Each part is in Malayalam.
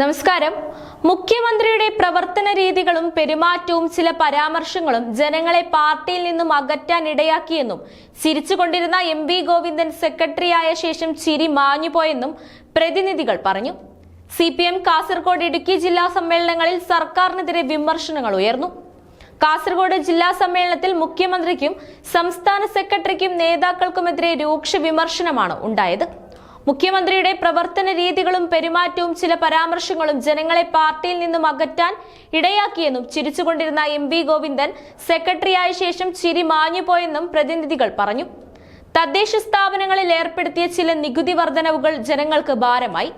നമസ്കാരം. മുഖ്യമന്ത്രിയുടെ പ്രവർത്തന രീതികളും പെരുമാറ്റവും ചില പരാമർശങ്ങളും ജനങ്ങളെ പാർട്ടിയിൽ നിന്നും അകറ്റാൻ ഇടയാക്കിയെന്നും ചിരിച്ചുകൊണ്ടിരുന്ന എം വി ഗോവിന്ദൻ സെക്രട്ടറിയായ ശേഷം ചിരി മാഞ്ഞുപോയെന്നും പ്രതിനിധികൾ പറഞ്ഞു. C P M Kasaragod Idukki ജില്ലാ സമ്മേളനങ്ങളിൽ സർക്കാരിനെതിരെ വിമർശനങ്ങൾ ഉയർന്നു. കാസർഗോഡ് ജില്ലാ സമ്മേളനത്തിൽ മുഖ്യമന്ത്രിക്കും സംസ്ഥാന സെക്രട്ടറിക്കും നേതാക്കൾക്കുമെതിരെ രൂക്ഷ വിമർശനമാണ് ഉണ്ടായത്. മുഖ്യമന്ത്രിയുടെ പ്രവർത്തന രീതികളും പെരുമാറ്റവും ചില പരാമർശങ്ങളും ജനങ്ങളെ പാർട്ടിയിൽ നിന്നും അകറ്റാൻ ഇടയാക്കിയെന്നും ചിരിച്ചുകൊണ്ടിരുന്ന എം വി ഗോവിന്ദൻ സെക്രട്ടറിയായ ശേഷം ചിരി മാഞ്ഞുപോയെന്നും പ്രതിനിധികൾ പറഞ്ഞു. തദ്ദേശ സ്ഥാപനങ്ങളിൽ ഏർപ്പെടുത്തിയ ചില നികുതി വർധനവുകൾ ജനങ്ങൾക്ക് ഭാരമായി.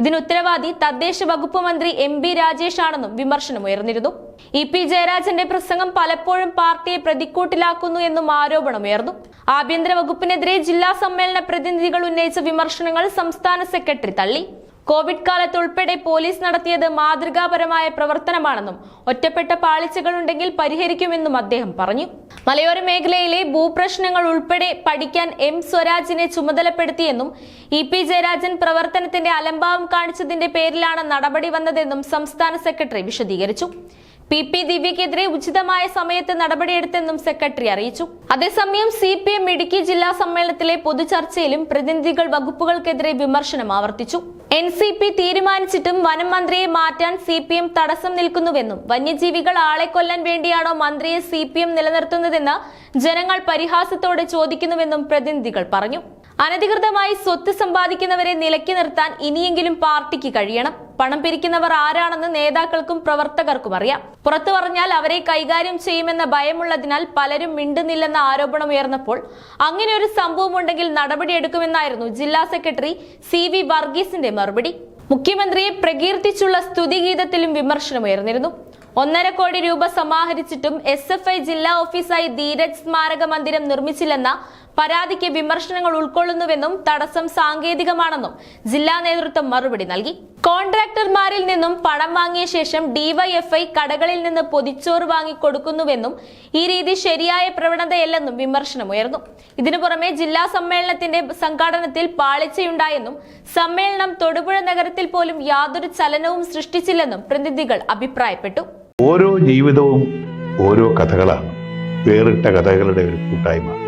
ഇതിന് ഉത്തരവാദി തദ്ദേശ വകുപ്പ് മന്ത്രി എം ബി രാജേഷ് ആണെന്നും വിമർശനമുയർന്നിരുന്നു ഇ പി ജയരാജന്റെ പ്രസംഗം പലപ്പോഴും പാർട്ടിയെ പ്രതിക്കൂട്ടിലാക്കുന്നു എന്നും ആരോപണമുയർന്നു ആഭ്യന്തര വകുപ്പിനെതിരെ ജില്ലാ സമ്മേളന പ്രതിനിധികൾ ഉന്നയിച്ച വിമർശനങ്ങൾ സംസ്ഥാന സെക്രട്ടറി തള്ളി. കോവിഡ് കാലത്ത് ഉൾപ്പെടെ പോലീസ് നടത്തിയത് മാതൃകാപരമായ പ്രവർത്തനമാണെന്നും ഒറ്റപ്പെട്ട പാളിച്ചകൾ ഉണ്ടെങ്കിൽ പരിഹരിക്കുമെന്നും അദ്ദേഹം പറഞ്ഞു. മലയോര മേഖലയിലെ ഭൂപ്രശ്നങ്ങൾ ഉൾപ്പെടെ പഠിക്കാൻ എം സ്വരാജിനെ ചുമതലപ്പെടുത്തിയെന്നും ഇ പി ജയരാജൻ പ്രവർത്തനത്തിന്റെ അലംഭാവം കാണിച്ചതിന്റെ പേരിലാണ് നടപടി വന്നതെന്നും സംസ്ഥാന സെക്രട്ടറി വിശദീകരിച്ചു. പി പി ദിവ്യക്കെതിരെ ഉചിതമായ സമയത്ത് നടപടിയെടുത്തെന്നും സെക്രട്ടറി അറിയിച്ചു. അതേസമയം സി പി എം ഇടുക്കി ജില്ലാ സമ്മേളനത്തിലെ പൊതുചർച്ചയിലും പ്രതിനിധികൾ വകുപ്പുകൾക്കെതിരെ വിമർശനം ആവർത്തിച്ചു. എൻ സി പി തീരുമാനിച്ചിട്ടും വനം മന്ത്രിയെ മാറ്റാൻ സി പി എം തടസ്സം നിൽക്കുന്നുവെന്നും വന്യജീവികൾ ആളെ കൊല്ലാൻ വേണ്ടിയാണോ മന്ത്രിയെ സി പി എം നിലനിർത്തുന്നതെന്ന് ജനങ്ങൾ പരിഹാസത്തോടെ ചോദിക്കുന്നുവെന്നും പ്രതിനിധികൾ പറഞ്ഞു. അനധികൃതമായി സ്വത്ത് സമ്പാദിക്കുന്നവരെ നിലയ്ക്ക് നിർത്താൻ ഇനിയെങ്കിലും പാർട്ടിക്ക് കഴിയണം. പണം പിരിക്കുന്നവർ ആരാണെന്ന് നേതാക്കൾക്കും പ്രവർത്തകർക്കും അറിയാം. പുറത്തു പറഞ്ഞാൽ അവരെ കൈകാര്യം ചെയ്യുമെന്ന ഭയമുള്ളതിനാൽ പലരും മിണ്ടുന്നില്ലെന്ന ആരോപണം ഉയർന്നപ്പോൾ അങ്ങനെ ഒരു സംഭവം ഉണ്ടെങ്കിൽ നടപടിയെടുക്കുമെന്നായിരുന്നു ജില്ലാ സെക്രട്ടറി സി വി വർഗീസിന്റെ മറുപടി. മുഖ്യമന്ത്രിയെ പ്രകീർത്തിച്ചുള്ള സ്തുതിഗീതത്തിലും വിമർശനമുയർന്നിരുന്നു ഒന്നര കോടി രൂപ സമാഹരിച്ചിട്ടും എസ് എഫ് ഐ ജില്ലാ ഓഫീസായി ധീരജ് സ്മാരക മന്ദിരം നിർമ്മിച്ചില്ലെന്ന പരാതിക്ക് വിമർശനങ്ങൾ ഉൾക്കൊള്ളുന്നുവെന്നും തടസ്സം സാങ്കേതികമാണെന്നും ജില്ലാ നേതൃത്വം മറുപടി നൽകി. കോൺട്രാക്ടർമാരിൽ നിന്നും പണം വാങ്ങിയ ശേഷം ഡിവൈഎഫ്ഐ കടകളിൽ നിന്ന് പൊതിച്ചോറ് വാങ്ങി കൊടുക്കുന്നുവെന്നും ഈ രീതി ശരിയായ പ്രവണതയല്ലെന്നും വിമർശനമുയർന്നു. ഇതിനു പുറമെ ജില്ലാ സമ്മേളനത്തിന്റെ സംഘാടനത്തിൽ പാളിച്ചയുണ്ടായെന്നും സമ്മേളനം തൊടുപുഴ നഗരത്തിൽ പോലും യാതൊരു ചലനവും സൃഷ്ടിച്ചില്ലെന്നും പ്രതിനിധികൾ അഭിപ്രായപ്പെട്ടു. ഓരോ ജീവിതവും ഓരോ കഥകളാണ്. വേറിട്ട കഥകളുടെ ഒരു കൂട്ടായ്മ.